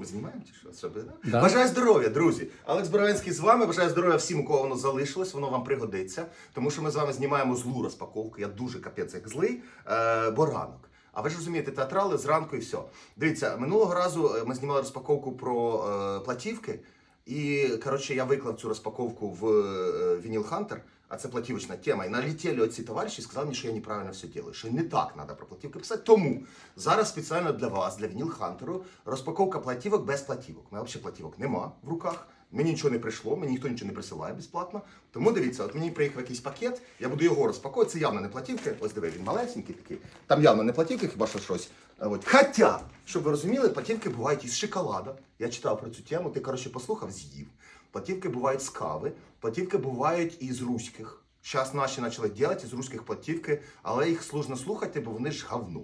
Ми знімаємо чи що? Що, да? Да. Бажаю здоров'я, друзі! Алекс Боровенський з вами. Бажаю здоров'я всім, у кого воно залишилось, воно вам пригодиться. Тому що ми з вами знімаємо злу розпаковку. Я дуже капець як злий, е, бо ранок. А ви ж розумієте, театрали зранку і все. Дивіться, минулого разу е, ми знімали розпаковку про е, платівки. І коротше, я виклав цю розпаковку в е, Вініл Хантер, а це платівочна тема. І налетіли оці товариші і сказали мені, що я неправильно все делаю, що не так треба про платівки писати. Тому зараз спеціально для вас, для Вініл Хантеру, розпаковка платівок без платівок. У мене взагалі платівок нема в руках. Мені нічого не прийшло, мені ніхто нічого не присилає безплатно. Тому дивіться, от мені приїхав якийсь пакет, я буду його розпаковувати. Це явно не платівки. Ось диви, він малесенький такий. Там явно не платівки, хіба що щось. От. Хоча, щоб ви розуміли, платівки бувають із шоколада. Я читав про цю тему, ти коротше послухав, з'їв. Платівки бувають з кави, платівки бувають із руських. Зараз наші почали робити з руських платівки, але їх сложно слухати, бо вони ж говно.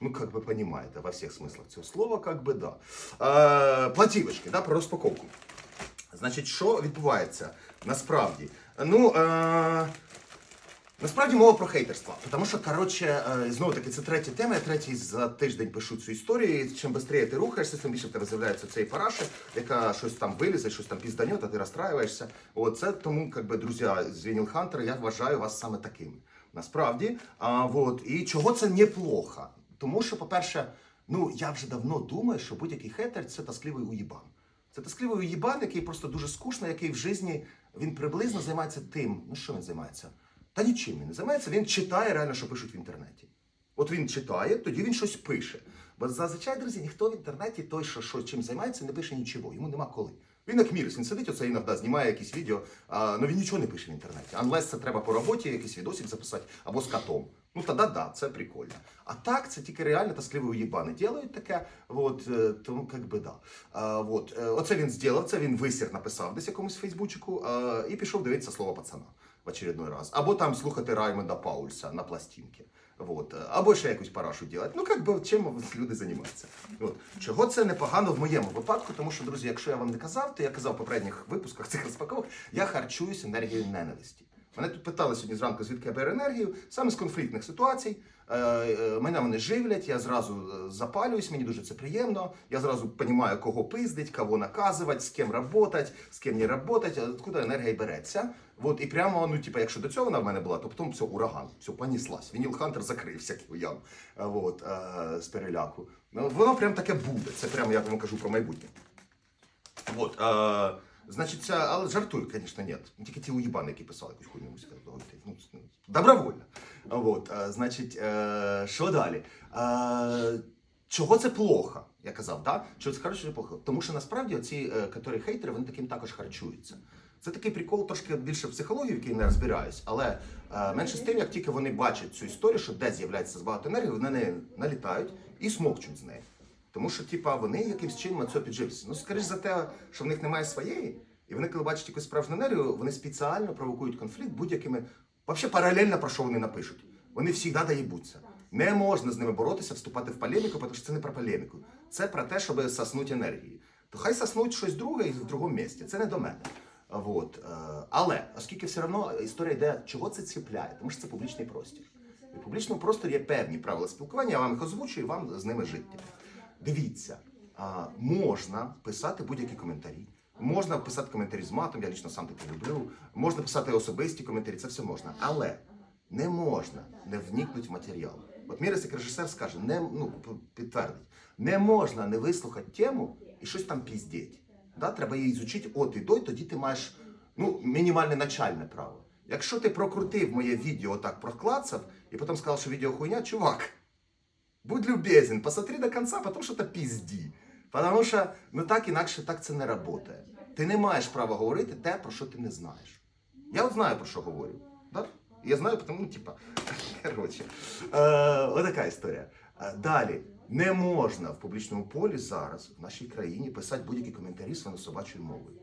Ну, как бы понимаете, во всех смыслах цього слова, как би да. Е, платівочки, да, про розпаковку. Значить, що відбувається насправді? Ну, е, насправді мова про хейтерство. Тому що, коротше, е, знову таки, це третя тема. Я третій за тиждень пишу цю історію. І чим швидше ти рухаєшся, тим більше в тебе з'являється цієї параші, яка щось там вилізе, щось там пізданет, а ти розстраюєшся. От це тому, як би, друзі з Вініл Хантера, я вважаю вас саме такими. Насправді. А, вот. І чого це неплохо? Тому що, по-перше, ну я вже давно думаю, що будь-який хейтер це тоскливий уїбан. Це тоскливий уїбан, який просто дуже скучний, який в житті він приблизно займається тим. Ну що він займається? Та нічим він не займається. Він читає реально, що пишуть в інтернеті. От він читає, тоді він щось пише. Бо зазвичай, друзі, ніхто в інтернеті той, що, що чим займається, не пише нічого. Йому нема коли. Він як мірис, він сидить, оце іноді знімає якісь відео, але він нічого не пише в інтернеті. Анлес це треба по роботі якийсь відосик записати або з котом. Ну тоді да, це прикольно. А так, це тільки реально тоскливі уїбани делають таке. Вот, е, тому як би да. А, вот, е, оце він зробив, це він висір написав десь якомусь фейсбучику а, і пішов дивитися слово пацана в очередной раз. Або там слухати Раймонда Паульса на пластинки. Вот. Або ще якусь парашу делать. Ну, як би чим люди займаються. От. Чого це непогано в моєму випадку, тому що, друзі, якщо я вам не казав, то я казав в попередніх випусках цих розпаковок, я харчуюсь енергією ненависті. Мене тут питали сьогодні зранку, звідки я беру енергію, саме з конфліктних ситуацій. Е, е, Мене вони живлять, я зразу е, запалююсь, мені дуже це приємно. Я зразу розумію, кого пиздить, кого наказувати, з ким працювати, з ким не працювати, откуда енергія береться. Вот, і прямо, ну, типа, якщо до цього вона в мене була, то потім все, ураган, все, понеслась. Вініл Хантер закрився кіям вот, е, з переляку. Ну, воно прям таке буде. Це прямо я вам кажу про майбутнє. Вот, е, значить, це, але жартую, звісно, ні. Тільки ті уїбани, які писали якусь хуйню музику. Ну, добровольно. Вот, е, значить, е, що далі? Е, чого це плохо? Я казав, да? Чого це хорошо, чи плохо? Тому що насправді ці, які хейтери, вони таким також харчуються. Це такий прикол, трошки більше психології, в якій не розбираюсь, але е, менше з тим, як тільки вони бачать цю історію, що де з'являється багато енергії, вони на неї налітають і смокчуть з неї. Тому що, типа, вони якимсь чином на це піджився. Ну, скоріш за те, що в них немає своєї, і вони, коли бачать якусь справжню енергію, вони спеціально провокують конфлікт будь-якими. Взагалі паралельно про що вони напишуть. Вони завжди доїбуться. Не можна з ними боротися, вступати в полеміку, тому що це не про полеміку. Це про те, щоб соснути енергії. То хай соснуть щось друге і в другому місці. Це не до мене. Вот. е, Але оскільки все одно історія йде, чого це чіпляє, тому що це публічний простір. В публічному просторі є певні правила спілкування, я вам їх озвучую, і вам з ними жити. Дивіться, можна писати будь-які коментарі. Можна писати коментарі з матом, я лічно сам таке люблю. Можна писати особисті коментарі, це все можна. Але не можна не вникнути в матеріал. От Мірис, як режисер, скаже, не, ну, підтвердить, не можна не вислухати тему і щось там піздіть. Да? Треба її ізучити от і до, тоді ти маєш ну, мінімальне начальне право. Якщо ти прокрутив моє відео так проклацав і потім сказав, що відео хуйня, чувак, Будь любезен, посмотри до конца, потому что это пизді. Потому що ну так інакше так це не працює. Ти не маєш права говорити те, про що ти не знаєш. Я от знаю, про що говорю. Да? Я знаю, тому, ну, типа, коротше. Е, отака історія. Е, далі. Не можна в публічному полі зараз в нашій країні писати будь-які коментарі свинособачою мовою.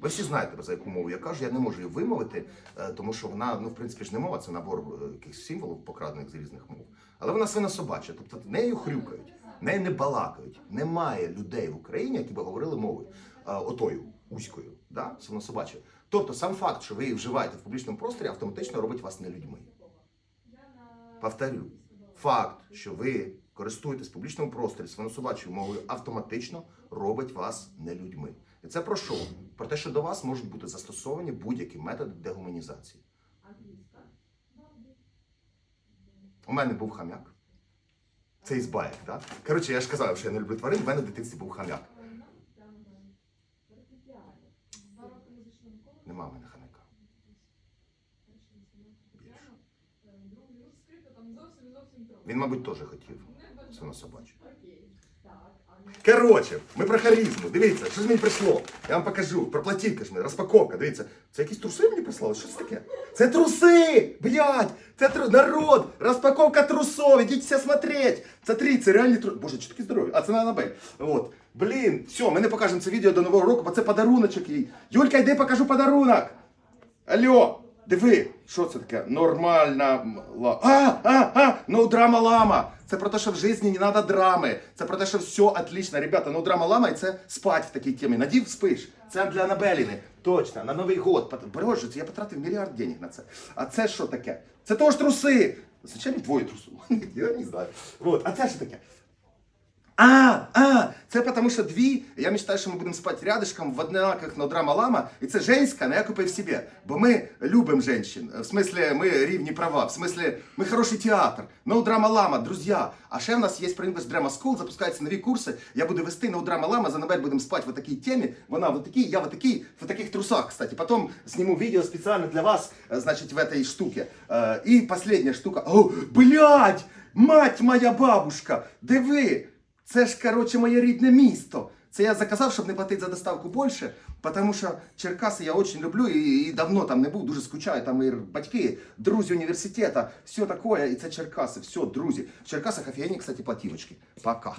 Ви всі знаєте, за яку мову я кажу, я не можу її вимовити, е, тому що вона, ну, в принципі, ж не мова, це набор е, якихось символів, покрадених з різних мов. Але вона свинособача, тобто нею хрюкають, нею не балакають. Немає людей в Україні, які б говорили мовою е, отою, узькою, да? свинособачою. Тобто сам факт, що ви її вживаєте в публічному просторі, автоматично робить вас не людьми. Повторю, факт, що ви користуєтесь в публічному просторі свинособачою мовою, автоматично робить вас не людьми. І це про що? Про те, що до вас можуть бути застосовані будь-які методи дегуманізації. У мене був хам'як. Це із баєк, так? Коротше, я ж казав, що я не люблю тварин, в мене в дитинстві був хам'як. Нема в мене хам'яка. Трохи. Він, мабуть, теж хотів Не бажаю. свинособачу. Окей. Так, а ну. Коротше, ми про харизму. Дивіться, що ж мені прийшло. Я вам покажу. Про платівка ж ми, розпаковка. Дивіться, це якісь труси мені прислали? Що це таке? Це труси! Блядь! Це тру... народ! Розпаковка трусов! Ідіть все смотреть! Смотри, це реальні труси. Боже, чи такі здорові? А це на Анабель. От. Блін, все, ми не покажемо це відео до Нового року, бо це подаруночок їй. Юлька, йди покажу подарунок. Алло, диви, що це таке? Нормальна м- ла. А, а, а, ну драма лама. Це про те, що в житті не треба драми. Це про те, що все отлично. Ребята, ну драма лама і це спать в такій темі. Надів спиш. Це для Анабеліни. Точно, на Новий год. Боже, я потратив мільярд денег на це. А це що таке? Це теж труси. Зачем двоє трусів? Я не знаю. Вот. А це що таке? А, а, це потому що дві. Я мечтаю, що ми будемо спати рядышком в однаках но драма лама. І це женська, але я купив собі. Бо ми любимо женщин. В смислі, ми рівні права. В смислі, ми хороший театр. No драма лама, друзі. А ще в нас є про English Drama School, запускаються нові курси. Я буду вести No драма лама, за Нобель будемо спати в такій темі. Вона в такій, я в такій, в таких трусах, кстати. Потом сниму видео специально для вас, э, значит, в этой штуке. Э, И последняя штука. О, блядь! Мать моя бабушка! Диви! Це ж, коротше, моє рідне місто. Це я заказав, щоб не платити за доставку більше, тому що Черкаси я дуже люблю і, і давно там не був, дуже скучаю. Там і батьки, друзі університету, все таке, і це Черкаси, все, друзі. В Черкасах офігенні, кстати, платівочки. Пока.